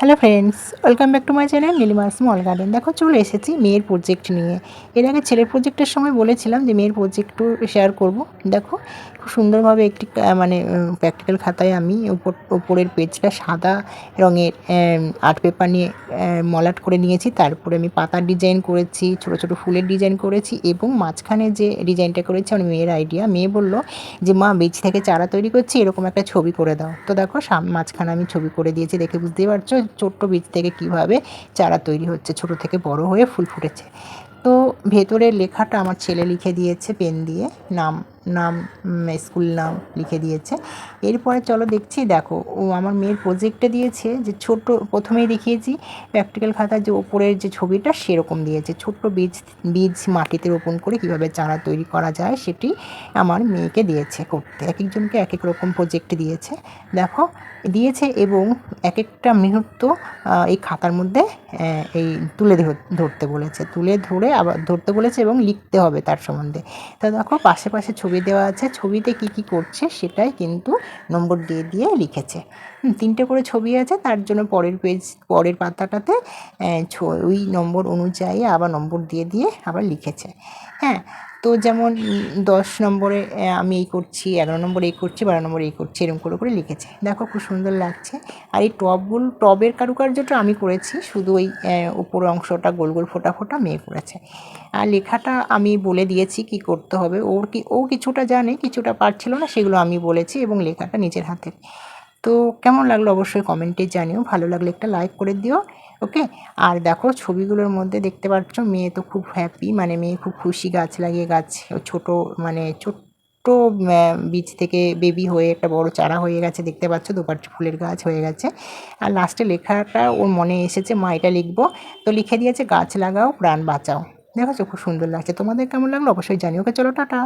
Hello friends welcome back to my channel Nilima small garden দেখো, চলে এসেছি মেয়ের প্রজেক্ট নিয়ে। এর আগে ছেলের প্রজেক্টের সময় বলেছিলাম যে মেয়ের প্রজেক্টও শেয়ার করব। দেখো, খুব সুন্দরভাবে একটি মানে প্র্যাকটিক্যাল খাতায় আমি উপর, উপরের পেজটা সাদা রঙের আর্ট পেপার নিয়ে মলাট করে নিয়েছি। তারপরে আমি পাতার ডিজাইন করেছি, ছোট ছোট ফুলের ডিজাইন করেছি এবং মাঝখানে যে ডিজাইনটা করেছি, আমার মেয়ের আইডিয়া মেয়ে বলল যে, মা বীজ থেকে চারা তৈরি করছি, এরকম একটা ছবি করে দাও। তো দেখো মাঝখানে আমি ছবি করে দিয়েছি দেখে বুঝতেই পারছ। ছোট্ট বীজ থেকে কীভাবে চারা তৈরি হচ্ছে, ছোট থেকে বড় হয়ে ফুল ফুটেছে। তো ভেতরের লেখাটা আমার ছেলে লিখে দিয়েছে পেন দিয়ে, নাম নাম স্কুল নাম লিখে দিয়েছে। এরপরে চলো দেখছি, দেখো, ও আমার মেয়ের প্রজেক্টে দিয়েছে যে ছোট, প্রথমেই দেখিয়েছি প্র্যাকটিক্যাল খাতার যে ওপরের যে ছবিটা সেরকম দিয়েছে। ছোট্ট বীজ বীজ মাটিতে রোপণ করে কীভাবে চারা তৈরি করা যায় সেটি আমার মেয়েকে দিয়েছে করতে। এক একজনকে এক এক রকম প্রজেক্ট দিয়েছে। দেখো, দিয়েছে এবং এক একটা মুহূর্ত এই খাতার মধ্যে এই তুলে ধরতে বলেছে। তুলে ধরে আবার, ধরতে বলেছে এবং লিখতে হবে তার সম্বন্ধে। তা দেখো, পাশে পাশে ছবি দেওয়া আছে। ছবিতে কি কি করছে সেটাই কিন্তু নম্বর দিয়ে দিয়ে লিখেছে। তিনটে করে ছবি আছে, তার জন্য পরের পেজ, পরের পাতাটাতে ওই নম্বর অনুযায়ী আবার নম্বর দিয়ে দিয়ে আবার লিখেছে। হ্যাঁ তো যেমন দশ নম্বরে আমি এই করছি, এগারো নম্বরে এই করছি, বারো নম্বরে এই করছি, এরকম করে করে লিখেছে। দেখো খুব সুন্দর লাগছে। আর এই টবগুলো টবের কারুকার্যটা আমি করেছি, শুধু ওই উপর অংশটা গোল গোল ফোটা ফোটা মেয়ে করেছে। আর লেখাটা আমি বলে দিয়েছি কি করতে হবে, ওর কি, ও কিছুটা জানে, কিছুটা পারছিল না, সেগুলো আমি বলেছি এবং লেখাটা নিজের হাতে। তো কেমন লাগল অবশ্যই কমেন্টে জানিও, ভালো লাগলে একটা লাইক করে দিও ওকে আর দেখো ছবিগুলোর মধ্যে দেখতে পাচ্ছ, মেয়ে তো খুব হ্যাপি মানে মেয়ে খুব খুশি, গাছ লাগিয়ে গাছ, ছোট মানে ছোট্ট বীজ থেকে বেবি হয়ে একটা বড় চারা হয়ে গেছে, দেখতে পাচ্ছ, দুপাট ফুলের গাছ হয়ে গেছে। আর লাস্টে লেখাটা ওর মনে এসেছে, মা, এটা লিখব। তো লিখে দিয়েছে, গাছ লাগাও, প্রাণ বাঁচাও। দেখো খুব সুন্দর লাগছে। তোমাদের কেমন লাগল অবশ্যই জানিও। ওকে, চলো, টাটা।